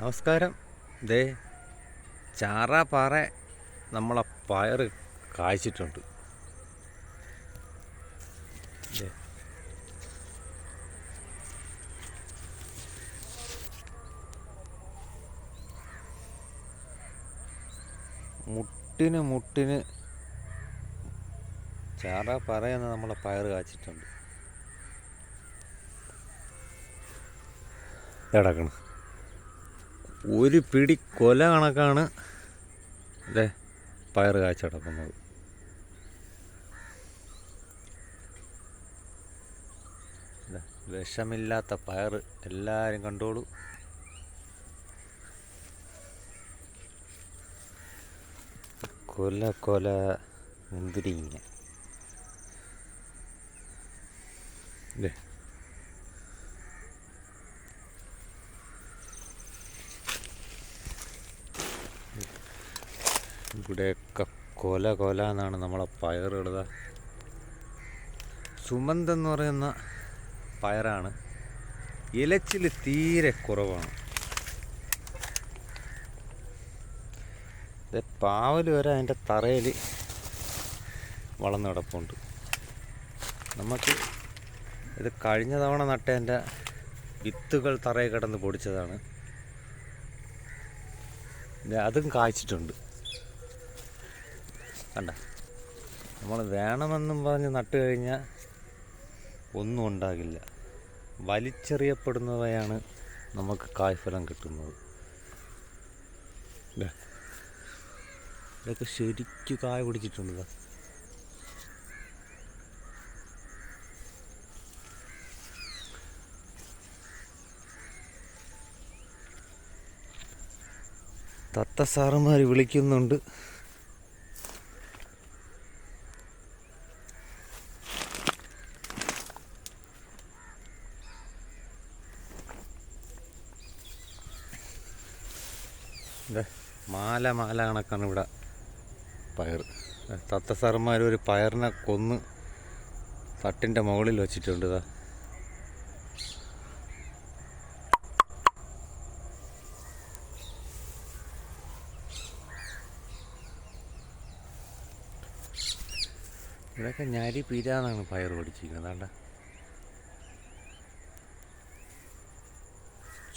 നമസ്കാരം. ദേ ചാറാപ്പാറ നമ്മളെ പയർ കായ്ച്ചിട്ടുണ്ട്. മുട്ടിന് മുട്ടിന് ചാറാപ്പാറ എന്ന നമ്മളെ പയർ കായ്ച്ചിട്ടുണ്ട്. കിടക്കണം ഒരു പിടി കൊല കണക്കാണ് അല്ലേ? പയർ കാച്ചടക്കുന്നത് ദാ, വിഷമില്ലാത്ത പയർ എല്ലാവരും കണ്ടോളൂ. കൊല കൊല മുന്തിരിങ്ങ. ദേ ഇവിടെയൊക്കെ കൊല കൊല എന്നാണ് നമ്മളെ പയറുള്ളത് സുമന്ത് എന്ന് പറയുന്ന പയറാണ്. ഇലച്ചിൽ തീരെ കുറവാണ്. പാവൽ വരെ അതിന്റെ തറയിൽ വളർന്നു കിടപ്പുണ്ട്. നമുക്ക് ഇത് കഴിഞ്ഞ തവണ നട്ടതിന്റെ വിത്തുകൾ തറയിൽ കിടന്ന് പൊടിച്ചതാണ്. അതും കായ്ച്ചിട്ടുണ്ട്. കണ്ട നമ്മൾ വേണമെന്നും പറഞ്ഞ് നട്ട് കഴിഞ്ഞാൽ ഒന്നും ഉണ്ടാകില്ല വലിച്ചെറിയപ്പെടുന്നവയാണ് നമുക്ക് കായ്ഫലം കിട്ടുന്നത്. ഇതൊക്കെ ശരിക്കും കായ പിടിച്ചിട്ടുണ്ട്. തത്ത സാറുമാർ വിളിക്കുന്നുണ്ട് ദേ, മാല മാല കണക്കാണ് ഇവിടെ. പയർ. തത്തസാറന്മാർ തത്ത സാറന്മാർ ഒരു പയറിനെ കൊന്ന് തട്ടിന്റെ മുകളിൽ വെച്ചിട്ടുണ്ട് ഇതാ. ഇവിടെയൊക്കെ ഞരി പിരാന്നാണ് പയർ പഠിച്ചിരിക്കുന്നത് അതാണ്ട.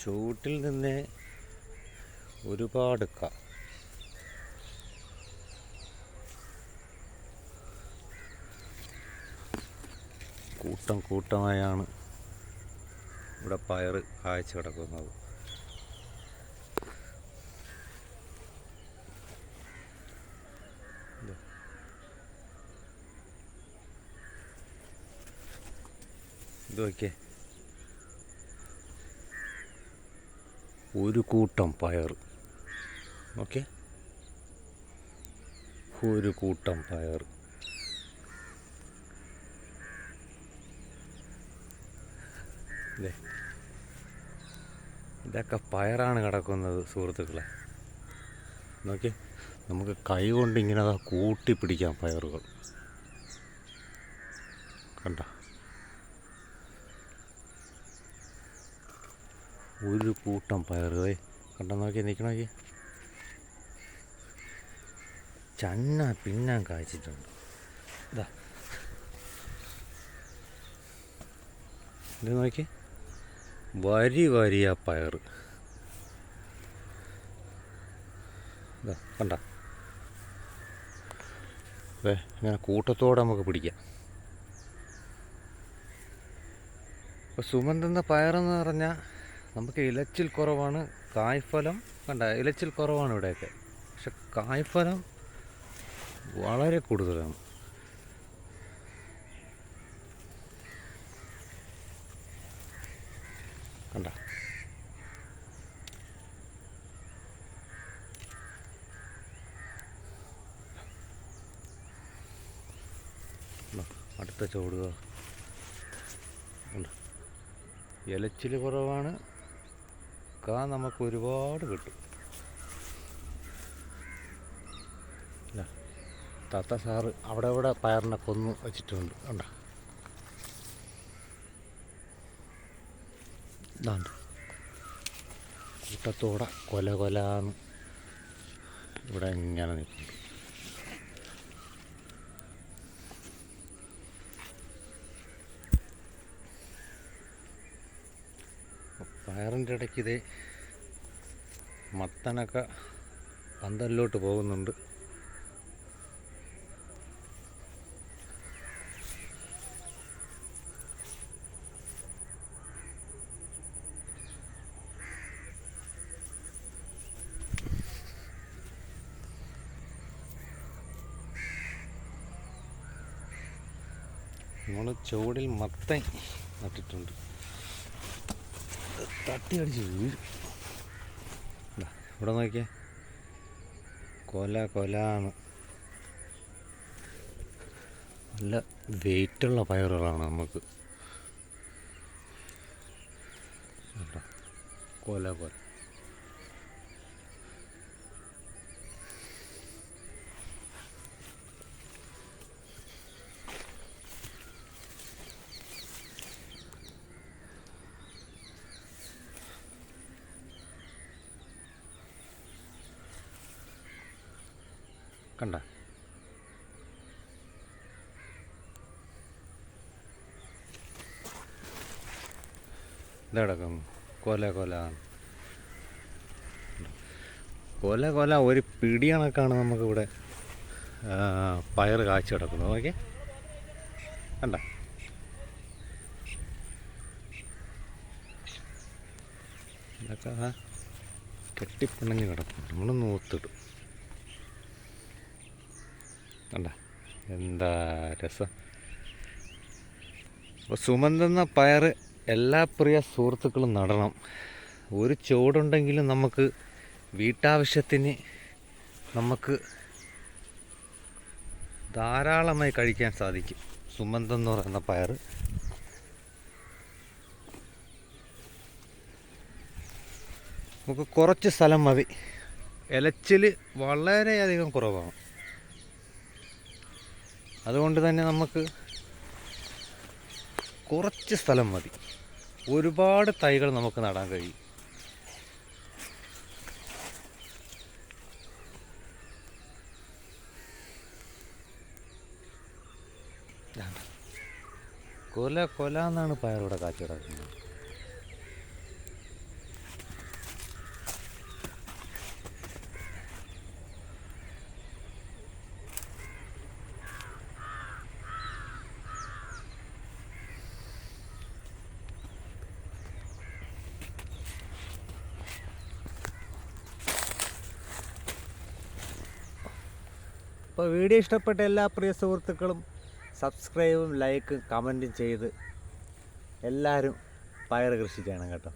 ചൂട്ടിൽ നിന്ന് ഒരുപാട് ക കൂട്ടം കൂട്ടമായാണ് ഇവിടെ പയർ കാഴ്ച കിടക്കുന്നത്. ഇത്. ഒരു കൂട്ടം പയർ ഓക്കെ ഒരു കൂട്ടം പയർ ദേ. ഇതൊക്കെ പയറാണ് കിടക്കുന്നത് സുഹൃത്തുക്കളെ. നോക്കി നമുക്ക് കൈ കൊണ്ട് ഇങ്ങനെ ദാ കൂട്ടി പിടിക്കാം പയറുകൾ. കണ്ട. ഒരു കൂട്ടം പയറുകളെ കണ്ട നോക്കി നിൽക്കണോക്കി ചന്ന പിന്നാൻ കായ്ച്ചിട്ടുണ്ട്. ഇതാ ഇത് നോക്കി വരി വരിയ പയർ കണ്ട? അതെ ഇങ്ങനെ കൂട്ടത്തോടെ നമുക്ക് പിടിക്കാം. ഇപ്പോൾ സുമന്തുന്ന പയറെന്ന് പറഞ്ഞാൽ നമുക്ക് ഇലച്ചിൽ കുറവാണ് കായ്ഫലം. കണ്ട ഇലച്ചിൽ കുറവാണ് ഇവിടെയൊക്കെ. പക്ഷെ കായ്ഫലം വളരെ കൂടുതലാണ് കണ്ട കണ്ടോ? അടുത്ത കണ്ടോ? ഇലച്ചിൽ കുറവാണ്. കാ നമുക്ക് ഒരുപാട് കിട്ടും. താത്ത സാറ് അവിടെ ഇവിടെ പയറിനെ കൊന്നു വെച്ചിട്ടുണ്ട്. കണ്ട? ഇതാണ്ട് കൂട്ടത്തോടെ കൊല കൊലാന്ന് ഇവിടെ ഇങ്ങനെ നിൽക്കുന്നു. പയറിന്റെ ഇടയ്ക്ക് ഇതേ മത്തനൊക്കെ പന്തലിലോട്ട് പോകുന്നുണ്ട്. നമ്മൾ ചുവടിൽ മത്തൻ നട്ടിട്ടുണ്ട്. തട്ടി അടിച്ച് വീഴും ഇവിടെ നോക്കിയേ. കൊല കൊലാണ് നല്ല വെയിറ്റുള്ള പയറുകളാണ് നമുക്ക്? കൊല കൊല. കണ്ട. ഇതടക്കം കൊല കൊല. കൊല കൊല ഒരു പിടി കണക്കാണ് നമുക്കിവിടെ. പയർ കാച്ചു കിടക്കുന്നത് ഓക്കെ കണ്ട. ഇതൊക്കെ കെട്ടിപ്പിണഞ്ഞ് കിടക്കും നമ്മൾ ഒത്തിടും കണ്ട? എന്താ രസം. അപ്പോൾ സുമന്തെന്ന പയർ എല്ലാ പ്രിയ സുഹൃത്തുക്കളും നടണം. ഒരു ചുവടുണ്ടെങ്കിലും നമുക്ക് വീട്ടാവശ്യത്തിന് നമുക്ക് ധാരാളമായി കഴിക്കാൻ സാധിക്കും. സുമന്ത് എന്ന് പറയുന്ന പയർ നമുക്ക് കുറച്ച് സ്ഥലം മതി. ഇലച്ചിൽ വളരെയധികം കുറവാണ്. അതുകൊണ്ട് തന്നെ നമുക്ക് കുറച്ച് സ്ഥലം മതി. ഒരുപാട് തൈകൾ നമുക്ക് നടാൻ കഴിയും. കൊല കൊല എന്നാണ് പയറിവിടെ കാച്ചി കിടക്കുന്നത്. അപ്പോൾ വീഡിയോ ഇഷ്ടപ്പെട്ട എല്ലാ പ്രിയ സുഹൃത്തുക്കളും സബ്സ്ക്രൈബും ലൈക്കും കമന്റും ചെയ്ത് എല്ലാവരും പയർ കൃഷി ചെയ്യണം കേട്ടോ.